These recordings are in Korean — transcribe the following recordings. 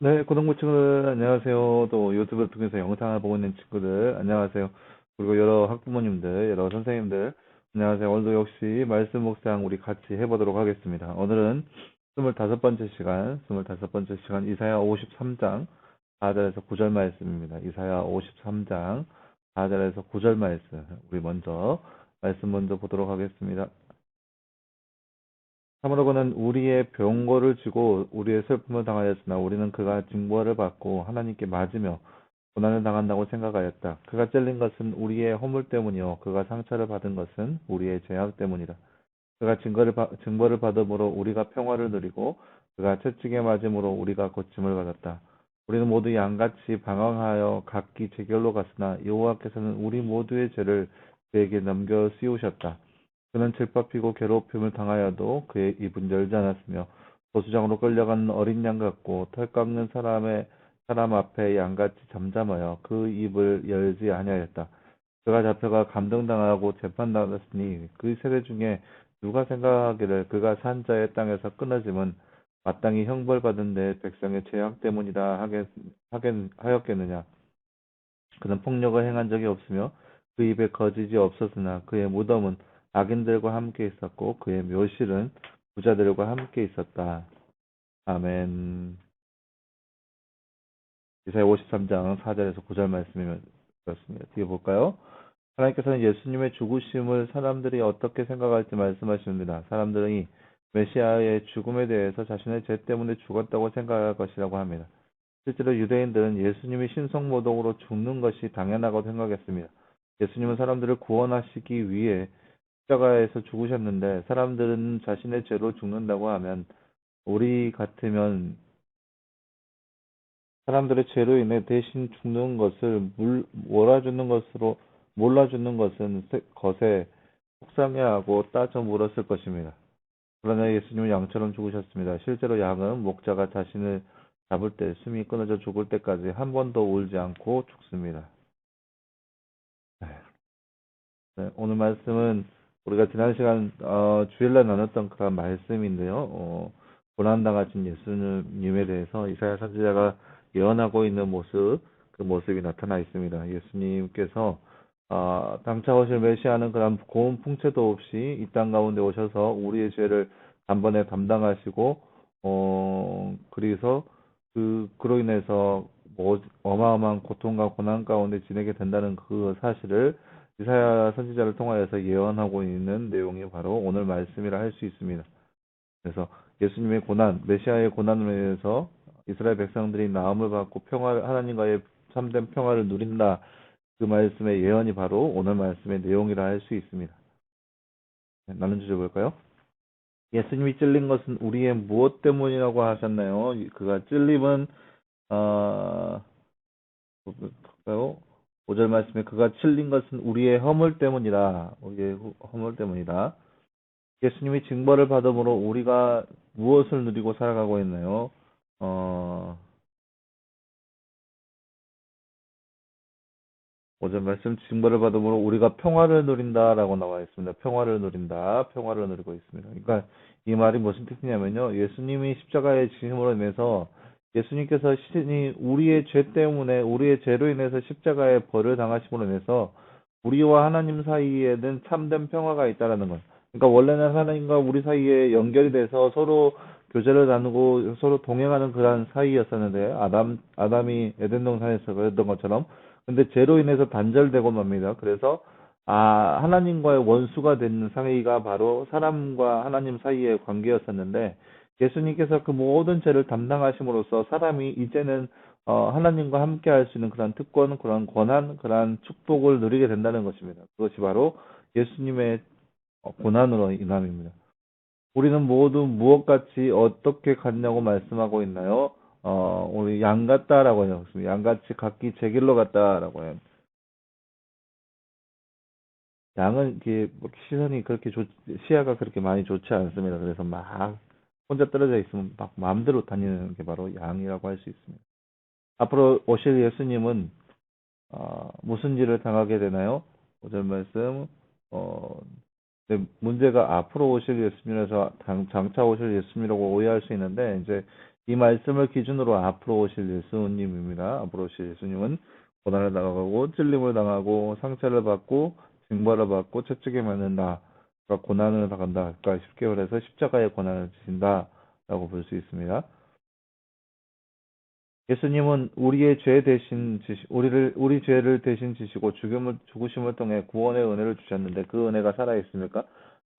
네, 고등부 친구들, 안녕하세요. 또 유튜브를 통해서 영상을 보고 있는 친구들, 안녕하세요. 그리고 여러 학부모님들, 여러 선생님들, 안녕하세요. 오늘도 역시 말씀 묵상 우리 같이 해보도록 하겠습니다. 오늘은 25번째 시간, 25번째 시간 이사야 53장 4절에서 9절 말씀입니다. 이사야 53장 4절에서 9절 말씀. 우리 먼저 말씀 먼저 보도록 하겠습니다. 참으로 그는 우리의 병고를 지고 우리의 슬픔을 당하였으나 우리는 그가 징벌을 받고 하나님께 맞으며 고난을 당한다고 생각하였다. 그가 찔린 것은 우리의 허물 때문이요 그가 상처를 받은 것은 우리의 죄악 때문이다. 그가 증거를 증거를 받음으로 우리가 평화를 누리고 그가 채찍에 맞음으로 우리가 고침을 받았다. 우리는 모두 양같이 방황하여 각기 제 길로 갔으나 여호와께서는 우리 모두의 죄를 그에게 넘겨 씌우셨다. 그는 질밥히고 괴롭힘을 당하여도 그의 입은 열지 않았으며 도수장으로 끌려가는 어린 양 같고 털 깎는 사람의 사람 앞에 양같이 잠잠하여 그 입을 열지 아니하였다. 그가 잡혀가 감동당하고 재판당했으니 그 세대 중에 누가 생각하기를 그가 산 자의 땅에서 끊어짐은 마땅히 형벌받은 내 백성의 죄악 때문이라 하겠, 하겠, 하였겠느냐. 그는 폭력을 행한 적이 없으며 그 입에 거짓이 없었으나 그의 무덤은 악인들과 함께 있었고 그의 묘실은 부자들과 함께 있었다. 아멘. 이사야 53장 4절에서 9절 말씀이었습니다. 뒤에 볼까요? 하나님께서는 예수님의 죽으심을 사람들이 어떻게 생각할지 말씀하십니다. 사람들이 메시아의 죽음에 대해서 자신의 죄 때문에 죽었다고 생각할 것이라고 합니다. 실제로 유대인들은 예수님이 신성모독으로 죽는 것이 당연하고 생각했습니다. 예수님은 사람들을 구원하시기 위해 십자가에서 죽으셨는데 사람들은 자신의 죄로 죽는다고 하면 우리 같으면 사람들의 죄로 인해 대신 죽는 것을 물, 몰아주는 것으로 몰라주는 것은 것에 속상해 하고 따져 물었을 것입니다. 그러나 예수님은 양처럼 죽으셨습니다. 실제로 양은 목자가 자신을 잡을 때 숨이 끊어져 죽을 때까지 한 번도 울지 않고 죽습니다. 네. 네, 오늘 말씀은 우리가 지난 시간 어, 주일날 나눴던 그런 말씀인데요. 어, 고난당하신 예수님에 대해서 이사야 선지자가 예언하고 있는 모습, 그 모습이 나타나 있습니다. 예수님께서 어, 당차 오실 메시아는 그런 고운 풍채도 없이 이 땅 가운데 오셔서 우리의 죄를 단번에 담당하시고 어, 그래서 그 그로 인해서 뭐 어마어마한 고통과 고난 가운데 지내게 된다는 그 사실을 이사야 선지자를 통하여서 예언하고 있는 내용이 바로 오늘 말씀이라 할 수 있습니다. 그래서 예수님의 고난, 메시아의 고난으로 인해서 이스라엘 백성들이 나음을 받고 평화를 하나님과의 참된 평화를 누린다. 그 말씀의 예언이 바로 오늘 말씀의 내용이라 할 수 있습니다. 네, 나눈 주제 볼까요? 예수님이 찔린 것은 우리의 무엇 때문이라고 하셨나요? 그가 찔림은 어, 볼까요? 5절 말씀에 그가 찔린 것은 우리의 허물 때문이다. 우리의 허물 때문이다. 예수님이 징벌을 받음으로 우리가 무엇을 누리고 살아가고 있나요? 어, 5절 말씀 징벌을 받음으로 우리가 평화를 누린다라고 나와 있습니다. 평화를 누린다. 평화를 누리고 있습니다. 그러니까 이 말이 무슨 뜻이냐면요. 예수님이 십자가의 지심으로 인해서 예수님께서 신이 우리의 죄 때문에 우리의 죄로 인해서 십자가의 벌을 당하심으로 인해서 우리와 하나님 사이에는 참된 평화가 있다라는 것. 그러니까 원래는 하나님과 우리 사이에 연결이 돼서 서로 교제를 나누고 서로 동행하는 그런 사이였었는데 아담 아담이 에덴 동산에서 그랬던 것처럼 근데 죄로 인해서 단절되고 맙니다. 그래서 아 하나님과의 원수가 된 사이가 바로 사람과 하나님 사이의 관계였었는데 예수님께서 그 모든 죄를 담당하심으로써 사람이 이제는 어, 하나님과 함께 할 수 있는 그런 특권, 그런 권한, 그런 축복을 누리게 된다는 것입니다. 그것이 바로 예수님의 어, 고난으로 인함입니다. 우리는 모두 무엇같이 어떻게 갔냐고 말씀하고 있나요? 어, 우리 양 같다라고 해요. 양같이 각기 제 길로 갔다라고 해요. 양은 이렇게 뭐 시선이 그렇게 좋, 시야가 그렇게 많이 좋지 않습니다. 그래서 막 혼자 떨어져 있으면 막 마음대로 다니는 게 바로 양이라고 할 수 있습니다. 앞으로 오실 예수님은 어, 무슨 일을 당하게 되나요? 오절 말씀 어, 문제가 앞으로 오실 예수님이라서 장차 오실 예수님이라고 오해할 수 있는데 이제 이 말씀을 기준으로 앞으로 오실 예수님입니다. 앞으로 오실 예수님은 고난을 당하고 찔림을 당하고 상처를 받고 징벌을 받고 채찍에 맞는다. 그러니까 고난을 당한다. 그러니까 쉽게 말해서 십자가의 고난을 지신다라고 볼 수 있습니다. 예수님은 우리의 죄 대신 지시, 우리를 우리 죄를 대신 지시고 죽음을 죽으심을 통해 구원의 은혜를 주셨는데 그 은혜가 살아 있습니까?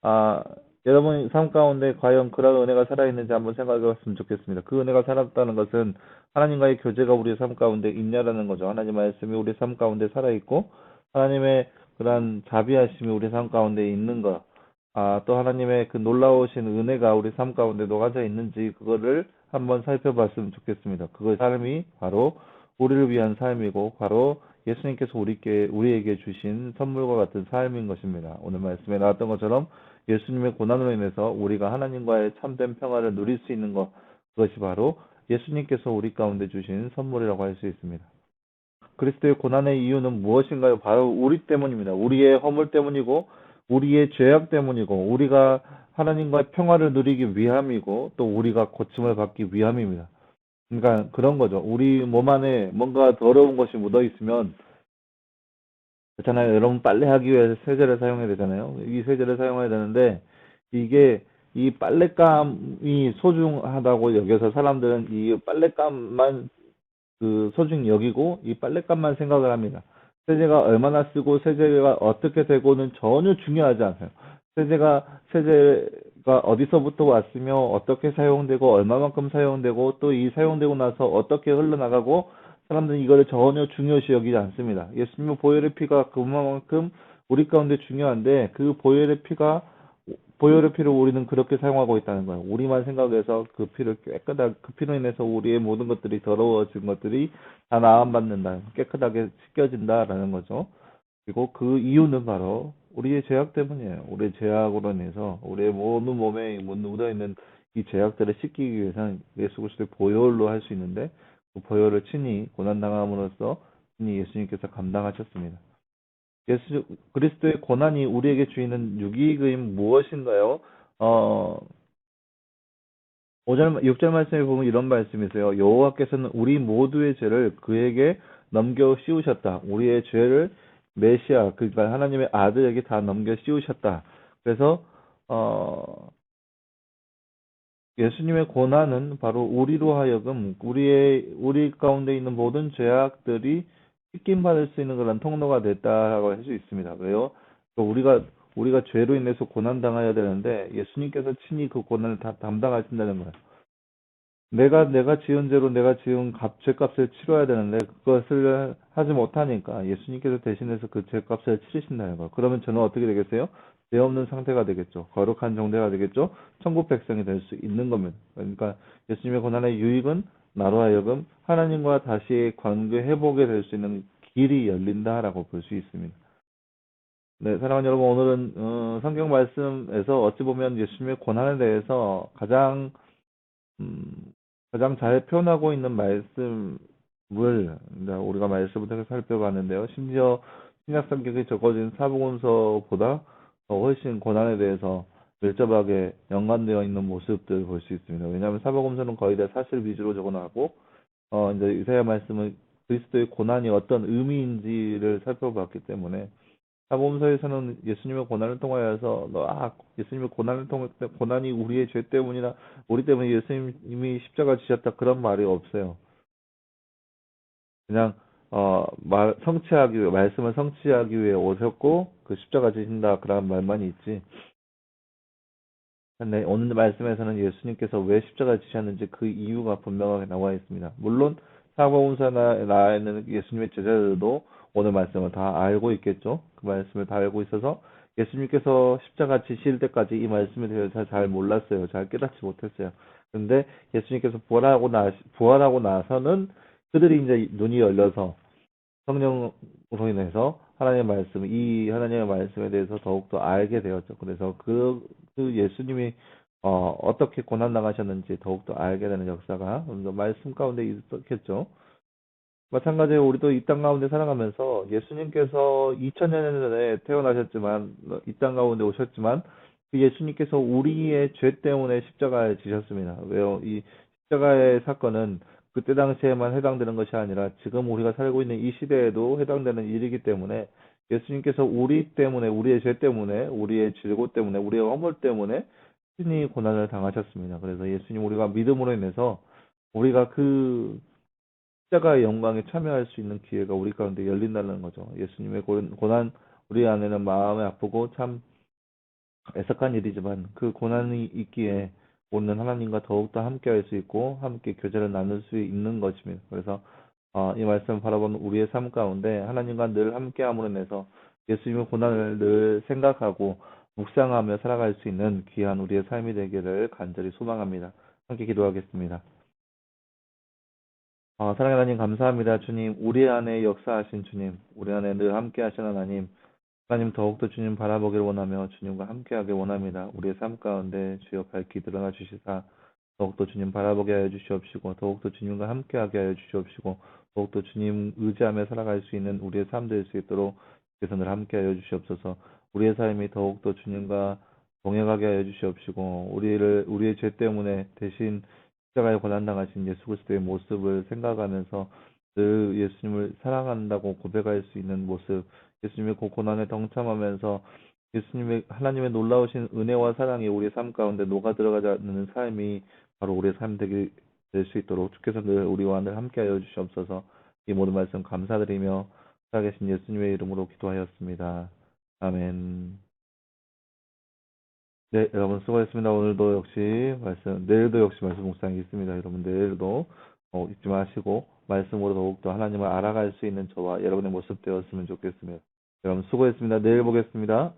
아, 여러분 삶 가운데 과연 그런 은혜가 살아 있는지 한번 생각해 봤으면 좋겠습니다. 그 은혜가 살았다는 것은 하나님과의 교제가 우리 삶 가운데 있냐라는 거죠. 하나님 말씀이 우리 삶 가운데 살아 있고 하나님의 그러한 자비하심이 우리 삶 가운데 있는 것. 아, 또 하나님의 그 놀라우신 은혜가 우리 삶 가운데 녹아져 있는지 그거를 한번 살펴봤으면 좋겠습니다. 그의 삶이 바로 우리를 위한 삶이고 바로 예수님께서 우리께 우리에게 주신 선물과 같은 삶인 것입니다. 오늘 말씀에 나왔던 것처럼 예수님의 고난으로 인해서 우리가 하나님과의 참된 평화를 누릴 수 있는 것 그것이 바로 예수님께서 우리 가운데 주신 선물이라고 할 수 있습니다. 그리스도의 고난의 이유는 무엇인가요? 바로 우리 때문입니다. 우리의 허물 때문이고 우리의 죄악 때문이고 우리가 하나님과의 평화를 누리기 위함이고 또 우리가 고침을 받기 위함입니다. 그러니까 그런 거죠. 우리 몸 안에 뭔가 더러운 것이 묻어 있으면 그렇잖아요. 여러분 빨래하기 위해서 세제를 사용해야 되잖아요. 이 세제를 사용해야 되는데 이게 이 빨랫감이 소중하다고 여겨서 사람들은 이 빨랫감만 그 소중히 여기고 이 빨랫감만 생각을 합니다. 세제가 얼마나 쓰고 세제가 어떻게 되고는 전혀 중요하지 않아요. 세제가 세제가 어디서부터 왔으며 어떻게 사용되고 얼마만큼 사용되고 또 이 사용되고 나서 어떻게 흘러나가고 사람들은 이거를 전혀 중요시 여기지 않습니다. 예수님의 보혈의 피가 그만큼 우리 가운데 중요한데 그 보혈의 피가 보혈의 피를 우리는 그렇게 사용하고 있다는 거예요. 우리만 생각해서 그 피를 깨끗하게 그 피로 인해서 우리의 모든 것들이 더러워진 것들이 다 나음받는다, 깨끗하게 씻겨진다라는 거죠. 그리고 그 이유는 바로 우리의 죄악 때문이에요. 우리의 죄악으로 인해서 우리의 모든 몸에 묻어 있는 이 죄악들을 씻기기 위해서는 예수 그리스도의 보혈로 할 수 있는데 그 보혈을 친히 고난 당함으로써 친히 예수님께서 감당하셨습니다. 예수 그리스도의 고난이 우리에게 주이는 유익은 무엇인가요? 어 5절 6절 말씀에 보면 이런 말씀이 있어요. 여호와께서는 우리 모두의 죄를 그에게 넘겨 씌우셨다. 우리의 죄를 메시아 그러니까 하나님의 아들에게 다 넘겨 씌우셨다. 그래서 어 예수님의 고난은 바로 우리로 하여금 우리의 우리 가운데 있는 모든 죄악들이 씻김 받을 수 있는 그런 통로가 됐다라고 할 수 있습니다. 왜요? 그러니까 우리가 우리가 죄로 인해서 고난 당해야 되는데 예수님께서 친히 그 고난을 다 담당하신다는 거예요. 내가 내가 지은 죄로 내가 지은 값, 죄값을 치러야 되는데 그것을 하지 못하니까 예수님께서 대신해서 그 죄값을 치르신다는 거예요. 그러면 저는 어떻게 되겠어요? 죄 없는 상태가 되겠죠. 거룩한 정대가 되겠죠. 천국 백성이 될 수 있는 겁니다. 그러니까 예수님의 고난의 유익은 나로 하여금 하나님과 다시 관계 회복이 될 수 있는 길이 열린다라고 볼 수 있습니다. 네, 사랑하는 여러분, 오늘은 어, 성경 말씀에서 어찌 보면 예수님의 고난에 대해서 가장 음, 가장 잘 표현하고 있는 말씀을 우리가 통해 살펴봤는데요. 심지어 신약 성경에 적어진 사복음서보다 훨씬 고난에 대해서 밀접하게 연관되어 있는 모습들을 볼 수 있습니다. 왜냐하면 사복음서는 거의 다 사실 위주로 적어놨고, 어, 이제 이사야 말씀은 그리스도의 고난이 어떤 의미인지를 살펴봤기 때문에 사복음서에서는 예수님의 고난을 통하여서 아 예수님의 고난을 통해 고난이 우리의 죄 때문이나 우리 때문에 예수님이 십자가 지셨다 그런 말이 없어요. 그냥 어, 말, 성취하기 위해, 말씀을 성취하기 위해 오셨고, 그 십자가 지신다, 그런 말만 있지. 근데 오늘 말씀에서는 예수님께서 왜 십자가 지셨는지 그 이유가 분명하게 나와 있습니다. 물론, 사복음서나 나에는 예수님의 제자들도 오늘 말씀을 다 알고 있겠죠. 그 말씀을 다 알고 있어서 예수님께서 십자가 지실 때까지 이 말씀에 대해서 잘 몰랐어요. 잘 깨닫지 못했어요. 근데 예수님께서 부활하고 나 부활하고 나서는 그들이 이제 눈이 열려서 성령으로 인해서 하나님의 말씀, 이 하나님의 말씀에 대해서 더욱더 알게 되었죠. 그래서 그, 그 예수님이 어, 어떻게 고난 당하셨는지 더욱더 알게 되는 역사가 말씀 가운데 있었겠죠. 마찬가지로 우리도 이 땅 가운데 살아가면서 예수님께서 2000년 전에 태어나셨지만 이 땅 가운데 오셨지만 그 예수님께서 우리의 죄 때문에 십자가에 지셨습니다. 왜요? 이 십자가의 사건은 그때 당시에만 해당되는 것이 아니라 지금 우리가 살고 있는 이 시대에도 해당되는 일이기 때문에 예수님께서 우리 때문에 우리의 죄 때문에 우리의 질고 때문에 우리의 허물 때문에 신이 고난을 당하셨습니다. 그래서 예수님 우리가 믿음으로 인해서 우리가 그 십자가의 영광에 참여할 수 있는 기회가 우리 가운데 열린다는 거죠. 예수님의 고- 고난 우리 안에는 마음이 아프고 참 애석한 일이지만 그 고난이 있기에 오는 하나님과 더욱더 함께 할 수 있고 함께 교제를 나눌 수 있는 것입니다. 그래서 어, 이 말씀을 바라보는 우리의 삶 가운데 하나님과 늘 함께 함으로 인해서 예수님의 고난을 늘 생각하고 묵상하며 살아갈 수 있는 귀한 우리의 삶이 되기를 간절히 소망합니다. 함께 기도하겠습니다. 어, 사랑의 하나님 감사합니다. 주님, 우리 안에 역사하신 주님, 우리 안에 늘 함께 하신 하나님, 하나님 더욱더 주님 바라보기를 원하며 주님과 함께하길 원합니다. 우리의 삶 가운데 주여 밝히 드러나 주시사 더욱더 주님 바라보게 하여 주시옵시고 더욱더 주님과 함께하게 하여 주시옵시고 더욱더 주님 의지하며 살아갈 수 있는 우리의 삶 될 수 있도록 늘 함께하여 주시옵소서. 우리의 삶이 더욱더 주님과 동행하게 하여 주시옵시고 우리를 우리의 죄 때문에 대신 십자가에 고난당하신 예수 그리스도의 모습을 생각하면서 늘 예수님을 사랑한다고 고백할 수 있는 모습, 예수님의 그 고난에 동참하면서 예수님의 하나님의 놀라우신 은혜와 사랑이 우리의 삶 가운데 녹아 들어가는 삶이 바로 우리의 삶 되게 될 수 있도록 주께서 늘 우리와 늘 함께하여 주시옵소서. 이 모든 말씀 감사드리며 살아계신 예수님의 이름으로 기도하였습니다. 아멘. 네, 여러분 수고했습니다. 오늘도 역시 말씀, 내일도 역시 말씀 묵상이 있습니다. 여러분 내일도 어, 잊지 마시고 말씀으로 더욱더 하나님을 알아갈 수 있는 저와 여러분의 모습 되었으면 좋겠습니다. 여러분 수고했습니다. 내일 보겠습니다.